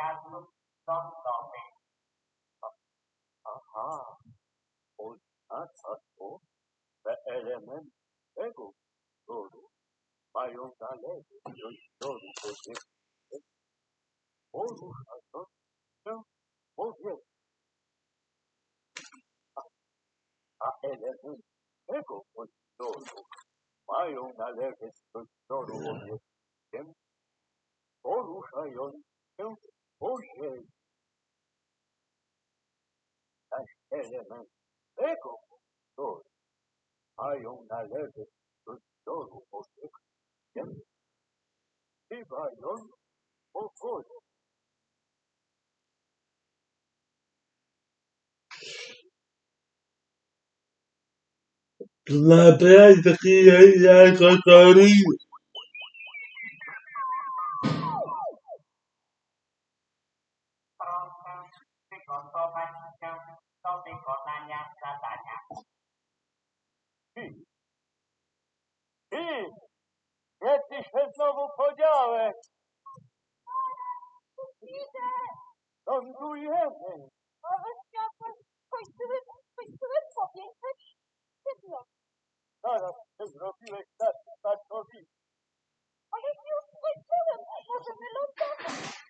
Catholic thumb stopping. Aha. Oznatsasko, ve elemen, ego, doru, bayongale, yodoru, kote, oru, ason, no, oru, a elemen, ego, doru, bayongale, yodoru, kote, oru, ayon, no, hoje as elementos recompositores haiam na leve do todo o tempo e vaiam o fogo. La praia que é a cotorinha. Ty, gdzie ty się znowu podziałeś? Idę! Lądujemy. Ale światło kończyły, kończyły powiększać szybno. Zaraz ty zrobiłeś tak, takowi. Ale już skończyłem! Możemy lądować!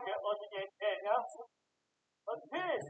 Elijah unto Daniel appeared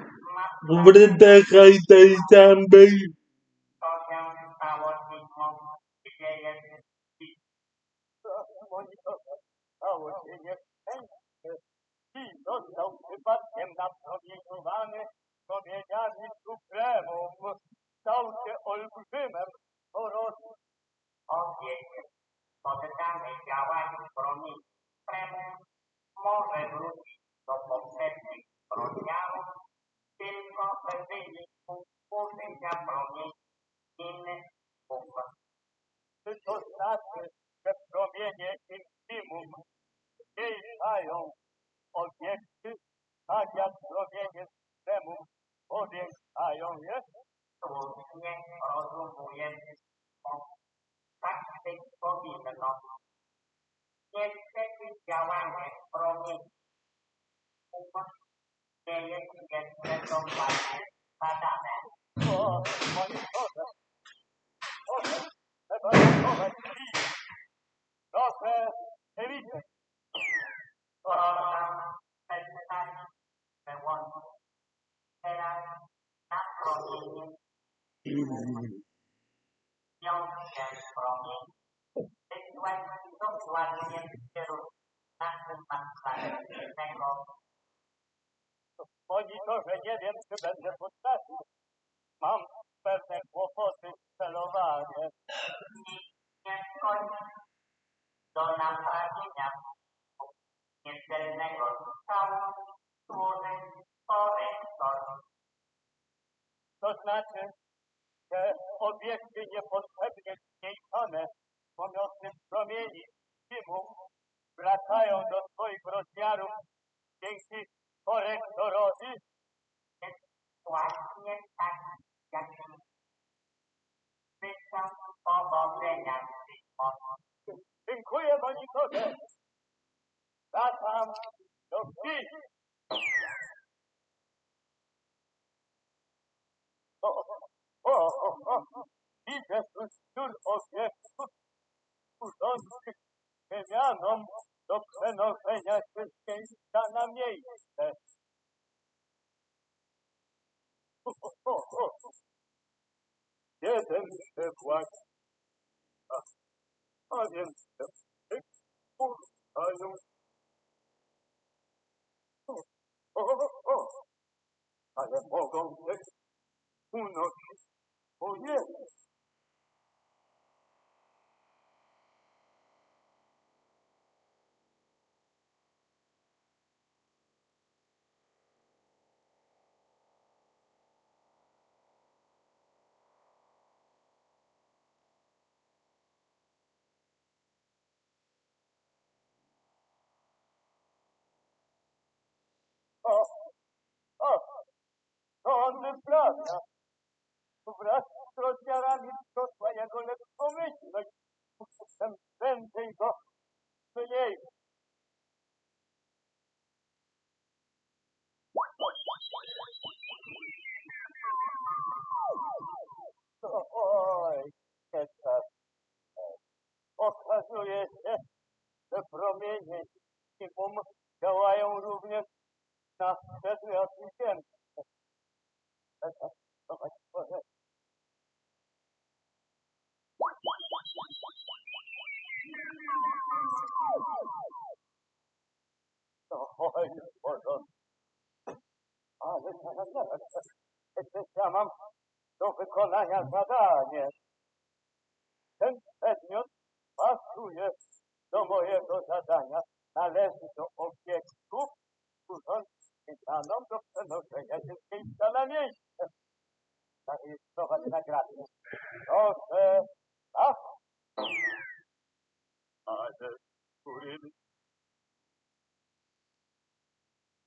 się nieszczęście i został przypadkiem napromieniowany promieniami supremum. Stał się olbrzymem porosłym. obiekt poddany działaniu To znaczy, że promienie infimum zmniejszają obiekty, tak jak promienie supremum powiększają je? Słusznie rozumujemy to. Tak być powinno. Niestety działanie promieni nie jest jeszcze dokładnie badane. O, monitorze! Proszę, trzeba zachować drzwi! Proszę, nie widzę! Program przeczytać przełączyć. Teraz na promienie piątkę promień. Wysłać dokładnie w kierunku naszym magnetycznego Monitorze, nie wiem, czy będę potrafił. Mam pewne kłopoty z celowaniem. nie skończy do naprawienia niecelnego strzału służy korektor. To znaczy, że obiekty niepotrzebnie zmniejszone pomocnym promieni dymu wracają do swoich rozmiarów dzięki korektorowi. Właśnie tak jak życzę powodzenia tych Dziękuję, monitorze. Wracam do drzwi. O, o, o, o, widzę tu zbiór obiektów służących przemianom do przenoszenia się miejsca na miejsce. O, o, o, o. Jeden się właśnie, a, a więc o, ale mogą też unosić powietrze. O, o, to on wyprawia. Wraz z rozmiarami wzrosła jego lekkomyślność. Muszę prędzej go mniej. Oj, tak. Okazuje się, że promienie minimum działają również na przedmioty ziemskie. Oj, w porządku. Ale zaraz, zaraz. Przecież ja mam do wykonania zadanie. Ten przedmiot pasuje do mojego zadania. Należy do obiektów służących planom do przenoszenia się z miejsca na miejsce. Zarejestrować nagranie. Proszę, tak? Ale którym? Aj,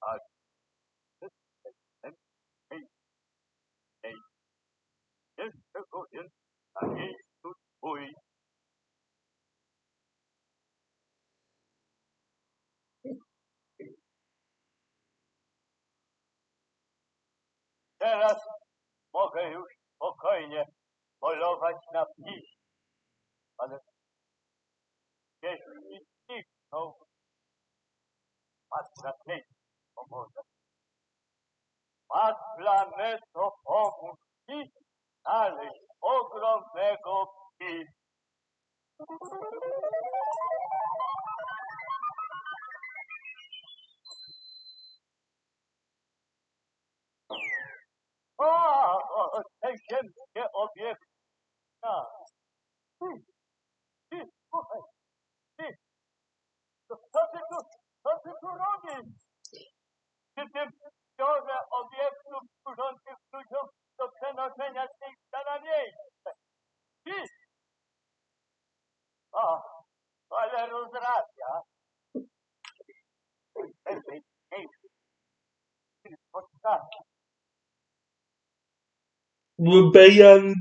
a jeszcze na miejscu twój. Teraz mogę już spokojnie polować na psi. Ale jeśli znikną, atlamento pomoda. Atlamento pomóż ci znaleźć ogromnego pisa. O, o, ziemskie obiekty Czy ty zbiorze obiektów służących ludziom do przenoszenia z miejsca na miejsce. I... O, ale rozracja. Podstawy. Wypijam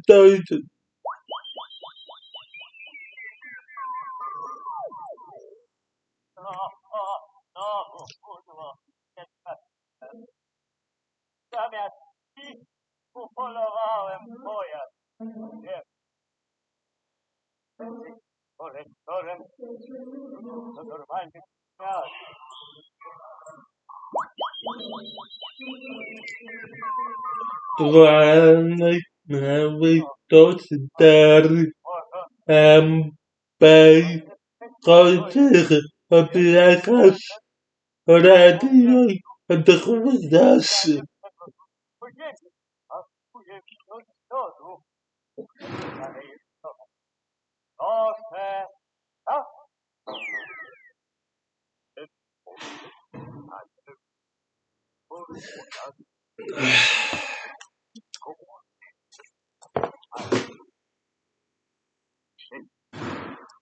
Zamiast upolowałem pojazd. Nie. Kolektorem to normalnie miał. Ranek nawet to stary MP kończy opiekać radio dokumentację. później, a później wziąć do domu. Ale jest to. Proszę. A? A,